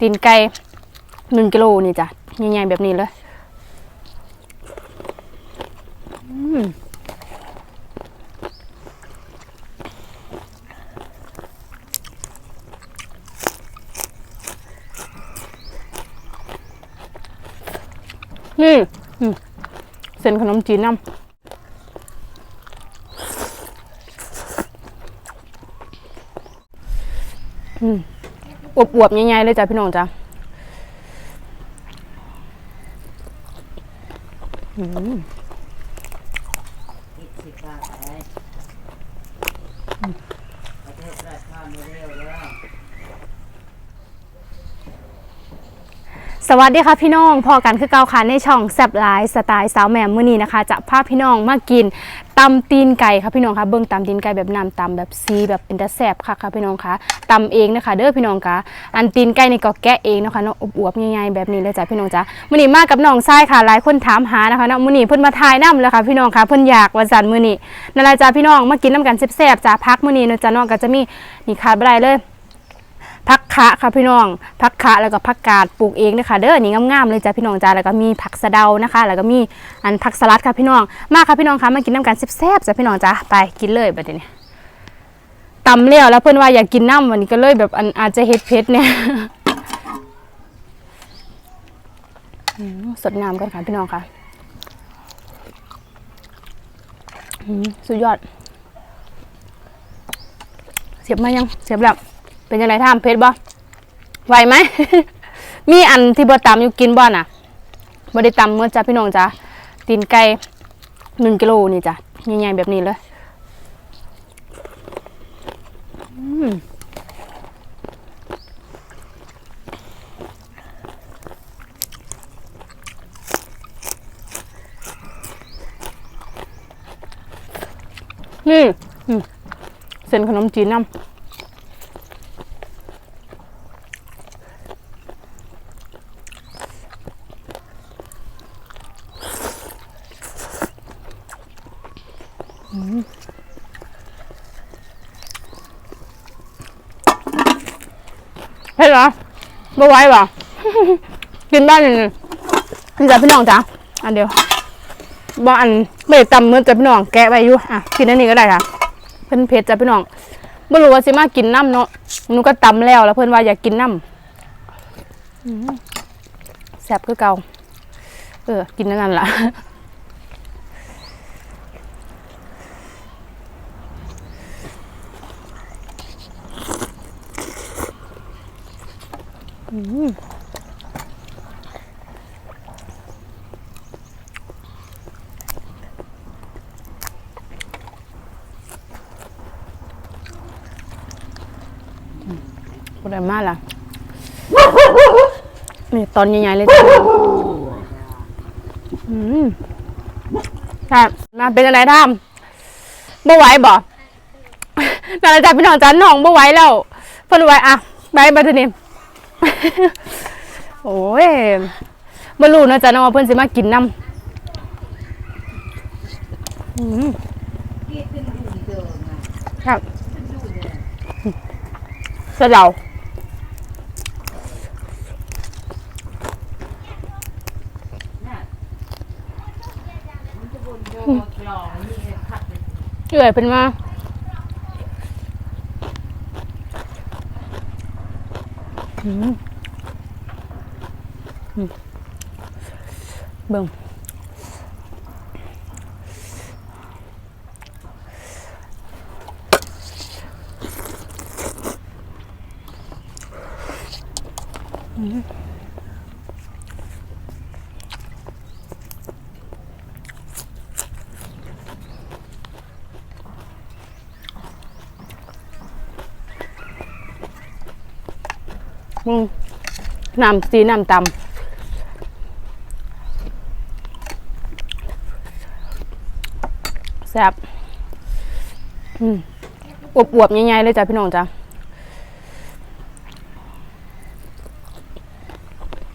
ตีนไก่หนึ่งกิโลนี่จ้ะใหญ่ๆแบบนี้เลยนี่เส้นขนมจีนน้ำอืม อวบๆใหญ่ๆเลยจ้ะพี่น้องจ้ะอืมกสิบบาทไปประเทศราชาโมเดลเด้อ สวัสดีค่ะพี่น้องพอกันคือเก่าค่ะในช่องแซบไลฟ์สไตล์สาวแหม่มมื้อนี้นะคะ จะพาพี่น้องมากินตำตีนไก่ค่ะพี่น้องคะเบิ่งตำตีนไก่แบบน้ำตำแบบซีแบบเป็นตะแซบค่ะค่ะพี่น้องคะตำเองนะคะ เด้อพี่น้องคะอันตีนไก่ในก็แกะเองนะคะเนาะอวบๆง่ายๆแบบนี้เลยจ้ะพี่น้องจ้ะมื้อนี้มากับน้องชายค่ะหลายคนถามหานะคะเนาะมื้อนี้เพิ่นมาถ่ายนํแล้วค่ะพี่น้องคะเพิ่นอยากว่าจันมื้อนี้นั่นแหละจ้ะพี่น้องมากินน้ำกันแซบๆจ้ะพักมื้อนี้เนาะจ้ะเนาะก็จะมีนี่ขาดบ่ได้เลย ผักคะค่ะพี่น้องผักคะแล้วก็ผักกาดปลูกเองนะคะเด้อนี่งามๆเลยจ้ะพี่น้องจ้าแล้วก็มีผักสะเดานะคะ แล้วก็มีอันผักสลัดค่ะพี่น้อง มาค่ะพี่น้องคะมากินน้ำกันแซ่บๆจ้ะพี่น้องจ้าไปกินเลยบัดนี้ตำเลี้ยวแล้วเพื่อนว่าอยากกินน้ำวันนี้ก็เลยแบบอันอาจจะเฮ็ดเผ็ดเนี่ยสดน้ำกันค่ะพี่น้องค่ะสุดยอด เสียบมายัง เสียบแล้ว เป็นยังไงท่ามเพชรบ่ไหวไหม มีอันที่บ่ตำอยู่กินบ่น่ะบ่ได้ตำเมื่อจ้าพี่น้องจ้าตีนไก่หนึ่งกิโลนี่จ้ะใหญ่ๆแบบนี้เลยนี่เส้นขนมจีนน้ำ เผ็ดเหรอบ่ไหวบ่ กินได้เลยนี่นี่จ้ะพี่น้องจ้ะอันเดียวบ่อันไม่ได้ตำเมื่อจ้ะพี่น้องแกะไว้อยู่อะกินอันนี้ก็ได้ค่ะเพิ่นเผ็ดจ้ะพี่น้องบ่รู้ว่าสิมากินน้ำเนาะหนูก็ตำแล้วแล้วเพิ่นว่าอยากกินน้ำแซ่บคือเก่าเออกินนั่นนั่นล่ะ พูดอะไรมากล่ะ นี่ตอนใหญ่ๆเลยจ้ะอืมครับมาเป็นอะไรท่ามบ่ไหวบ่นั่นแหละจ้ะพี่น้องจ้าน้องบ่ไหวแล้วเพิ่นไหวอะไปบัดทีนี้ โอ้ยบ่รู้นะจ๊ะน้องว่าเพิ่อนสิมากินน้ำอืมพี่เป็นดูเดิมอะครับเสะเดาเอื่อยเป็นมาอืม อืมเบิ่งมึงน้ำสีน้ำตำ แซ่บอืมอวบๆใหญ่ๆเลยจ้ะพี่น้องจ้ะ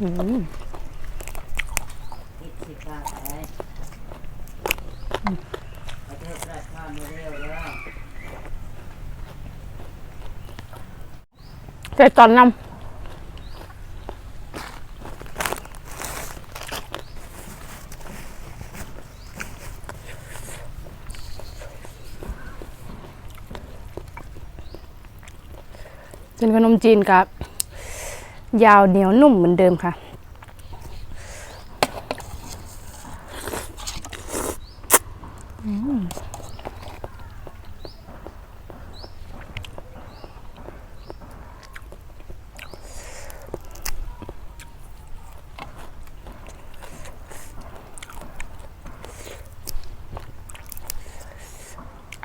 อืมอีกสิบบาทไปประเทศราชาโมเดลเด้อ ใจตอนน้ เป็นขน มจีนกับ ยาวเหนียวนุ่มเหมือนเดิมค่ะ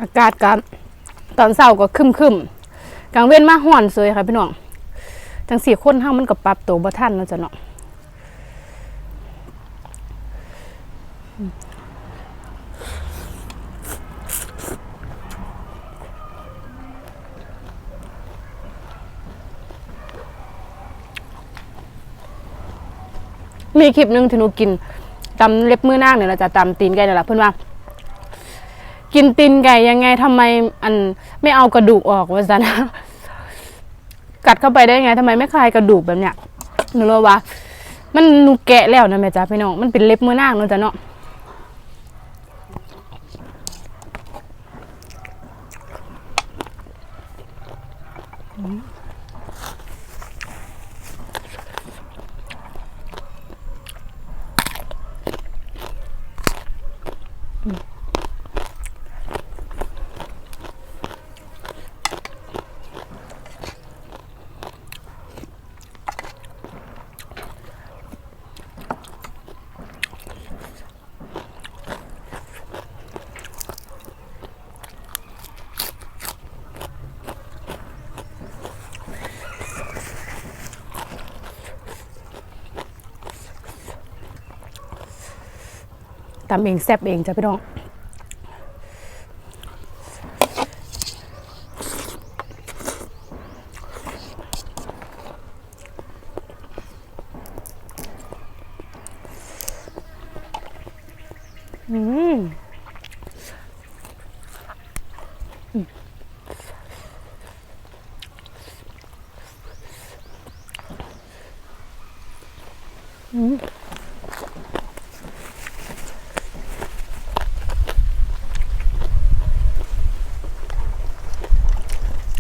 อากาศกับตอนเช้าก็คึมคึม กลางเว้นมาห่อนเลยค่ะพี่น้องจังสี่คนเฮามันก็ปรับตัวบ่ทันแล้วจ้ะเนาะมีคลิปหนึ่งที่หนูกินตำเล็บมือนางเนี่ยเราจะตำตีนไก่นี่นแหละเพื่อนว่า กินตีนไก่ยังไงทำไมอันไม่เอากระดูกออกวะจ๊ะนะกัดเข้าไปได้ไงทำไมไม่คลายกระดูกแบบเนี้ยหนูรู้ว่า มันหนูแกะแล้วนะแม่จ๊ะพี่น้องมันเป็นเล็บมือนางเนาะจ๊ะเนาะ ตำเองแซ่บเองจ้ะพี่น้องอืม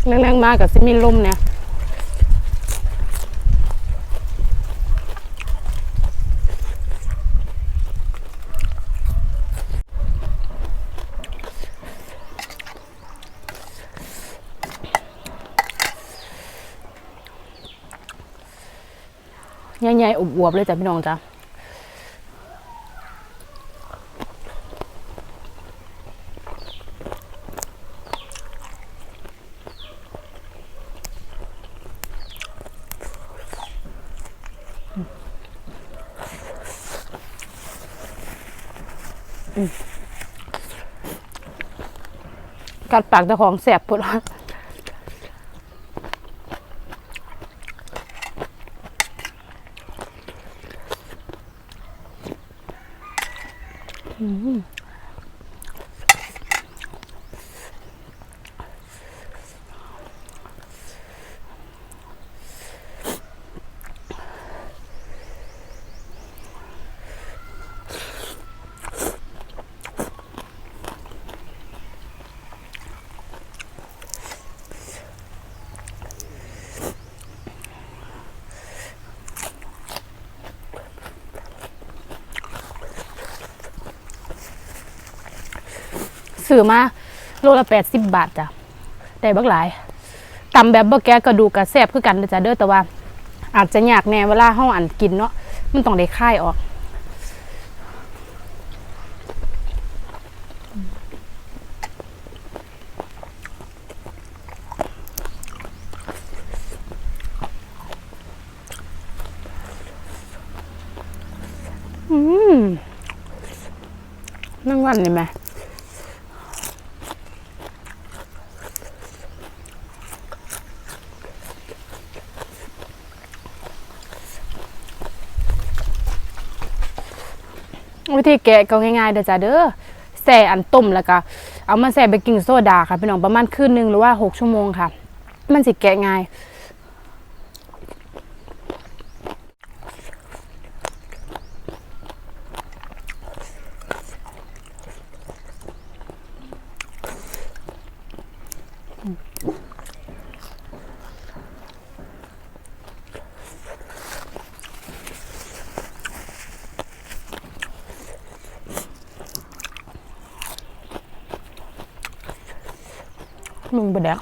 แรงๆมากกับซิมีลมเนี่ยใหญ่ๆอวบๆเลยจ้ะพี่น้องจ้ะ กัดปากเจ้าของแสบปวดอืม ซื้อมาโลละแปดสิบบาทจ้ะแต่บักหลายตำแบบบ่แกะกระดูกกระแซบคือกันเด้อจ้ะเด้อแต่ว่า อาจจะยากแน่เวลาเฮาอันกินเนาะมันต้องได้ค่ายออกอืมนั่งวันนี่ไหม วิธีแกะก็ง่ายๆเด้อจ้าเด้อแส่อันต้มแล้วก็เอามาแส่เบกกิ้งโซดาค่ะพี่น้องประมาณคืนหนึงหรือว่าหกชั่วโมงค่ะ มันสิแกะง่าย มึงไปแดก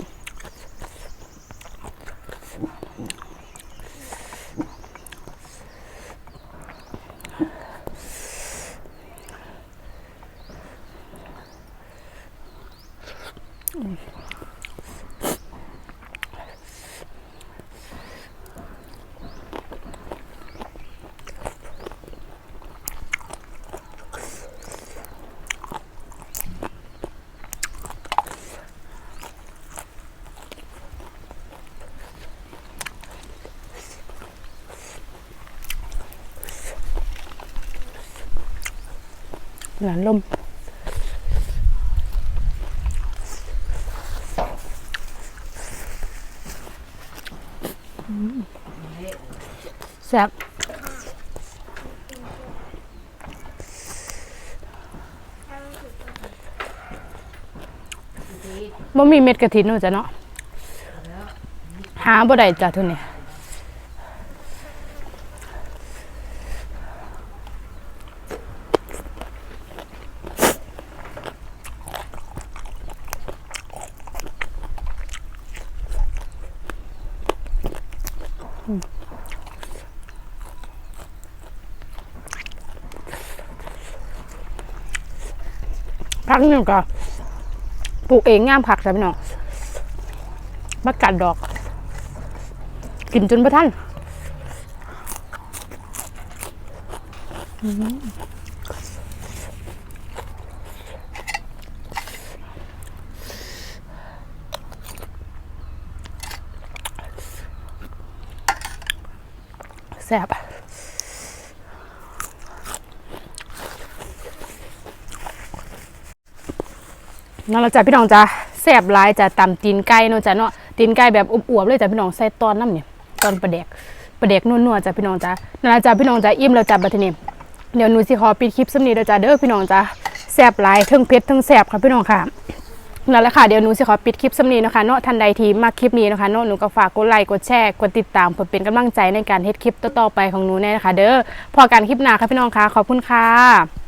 หลานลมแซ่บบ่มีเม็ดกระถินหนูจ้ะเนาะหาบ่ได้จ้ะทุนเนี่ย ผักนี่ก็ปลูกเองงามผักจ้ะพี่น้องบักกัดดอก กินจนบ่ทันแซ่บ นั่นละจ้ะพี่น้องจ้ะแซ่บหลายจ้ะตำตีนไก่เนาะจ้ะเนาะตีนไก่แบบอวบๆเลยจ้ะพี่น้องใส่ตอนน้ำเนี่ยตอนประเด็กประเด็กนัวๆจ้ะพี่น้องจ้ะนั่นละจ้ะพี่น้องจ้ะอิ่มแล้วจ้ะบัดนี้เดี๋ยวหนูสิขอปิดคลิปสำนีเด้อจ้ะเด้อพี่น้องจ้ะแซ่บหลายทั้งเผ็ดทั้งแซ่บค่ะพี่น้องค่ะนั่นแหละค่ะเดี๋ยวหนูสิขอปิดคลิปสำนีนะคะเนาะทันใดทีมาคลิปนี้นะคะเนาะหนูก็ฝากกดไลค์กดแชร์กดติดตามเพื่อเป็นกำลังใจในการเฮ็ดคลิปต่อๆไปของหนูแน่นะคะ เด้อพอการคลิปหน้าค่ะพี่น้องค่ะขอบคุณค่ะ